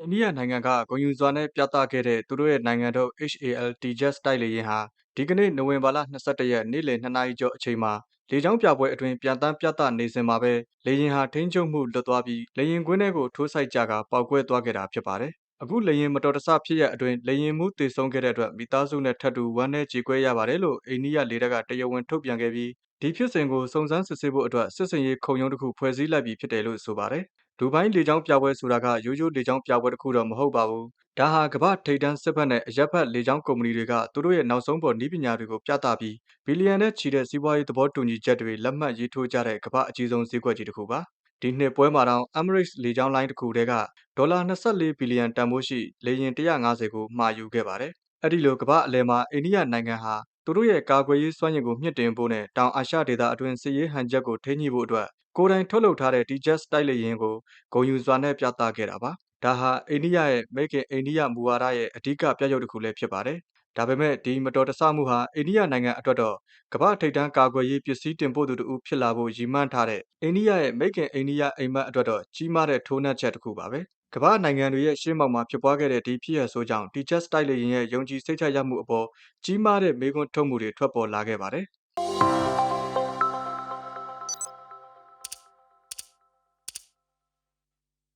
အိန္ဒိယနိုင်ငံကဂုဏ်ယူစွာနဲ့ပြသခဲ့တဲ့သူတို့ရဲ့နိုင်ငံထုတ် HAL Tejas တိုက်လေယာဉ်ဟာဒီကနေ့နိုဝင်ဘာလ22ရက်နေ့လယ်2နာရီကျော်အချိန်မှာလေကြောင်းပြပွဲအတွင်းပြန်တမ်းပြသနေစဉ်မှာပဲလေယာဉ်ဟာထိန်းချုပ်မှုလွတ်သွားပြီးလေယာဉ်ကွင်းထဲကိုထိုးစိုက်ကြကာပေါက်ကွဲသွားခဲ့တာဖြစ်ပါတယ်။အခုလေယာဉ်မတော်တဆဖြစ်ရပ်အတွင်းလေယာဉ်မှုသေဆုံးခဲ့တဲ့အတွက်မိသားစုနဲ့ထပ်တူဝမ်းနည်းကြေကွဲရပါတယ်လို့အိန္ဒိယလေတပ်ကတရားဝင်ထုတ်ပြန်ခဲ့ပြီးဒီဖြစ်စဉ်ကိုစုံစမ်းစစ်ဆေးဖို့အတွက်စစ်စင်ရေးခုံရုံးတစ်ခုဖွဲ့စည်းလိုက်ပြီဖြစ်တယ်လို့ဆိုပါတယ်။ ဒူဘိုင်းလေကြောင်းပြပွဲဆိုတာကရိုးရိုးလေကြောင်းပြပွဲတစ်ခုတော့မဟုတ်ပါဘူး။ဒါဟာကမ္ဘာထိပ်တန်းစစ်ဘက်နဲ့အရက်ဘက်လေကြောင်းကုမ္ပဏီတွေကသူတို့ရဲ့နောက်ဆုံးပေါ်နည်းပညာတွေကိုပြသပြီးဘီလီယံနဲ့ချီတဲ့စီးပွားရေးသဘောတူညီချက်တွေလက်မှတ်ရေးထိုးကြတဲ့ကမ္ဘာအကြီးဆုံးဈေးကွက်ကြီးတစ်ခုပါ။ဒီနှစ်ပွဲမှာတော့ Emirates လေကြောင်းလိုင်းတစ်ခုတည်းကဒေါ်လာ24ဘီလီယံတန်ဖိုးရှိလေယာဉ်150ကိုမှာယူခဲ့ပါတယ်။အဲ့ဒီလိုကမ္ဘာအလယ်မှာအိန္ဒိယနိုင်ငံဟာ သူတို့ရဲ့ကာကွယ်ရေးစွမ်းရည်ကိုမြင့်တင်ဖို့နဲ့တောင်အာရှဒေသအတွင်းစစ်ရေးဟန်ချက်ကိုထိန်းညှိဖို့အတွက်ကိုယ်တိုင်ထုတ်လုပ်ထားတဲ့ Tejas တိုက်လေယာဉ်ကိုဂုဏ်ယူစွာနဲ့ပြသခဲ့တာပါ။ဒါဟာအိန္ဒိယရဲ့ Make in India မူဝါဒရဲ့အဓိကပြရုပ်တစ်ခုလည်းဖြစ်ပါတယ်။ဒါပေမဲ့ဒီမတော်တဆမှုဟာအိန္ဒိယနိုင်ငံအတွက်တော့ကမ္ဘာထိပ်တန်းကာကွယ်ရေးပစ္စည်းတင်ပို့သူတူဖြစ်လာဖို့ရည်မှန်းထားတဲ့အိန္ဒိယရဲ့ Make in India အိမ်မက်အတွက်တော့ကြီးမားတဲ့ထိုးနှက်ချက်တစ်ခုပါပဲ။ ကမ္ဘာနိုင်ငံတွေရဲ့ရှေ့မှောက်မှာဖြစ်ပွားခဲ့တဲ့ဒီဖြစ်ရပ်ဆိုးကြောင့် Tejas တိုက်လေယာဉ်ရဲ့ယုံကြည်စိတ်ချရမှုအပေါ်ကြီးမားတဲ့မေးခွန်းထုတ်မှုတွေထွက်ပေါ်လာခဲ့ပါတယ်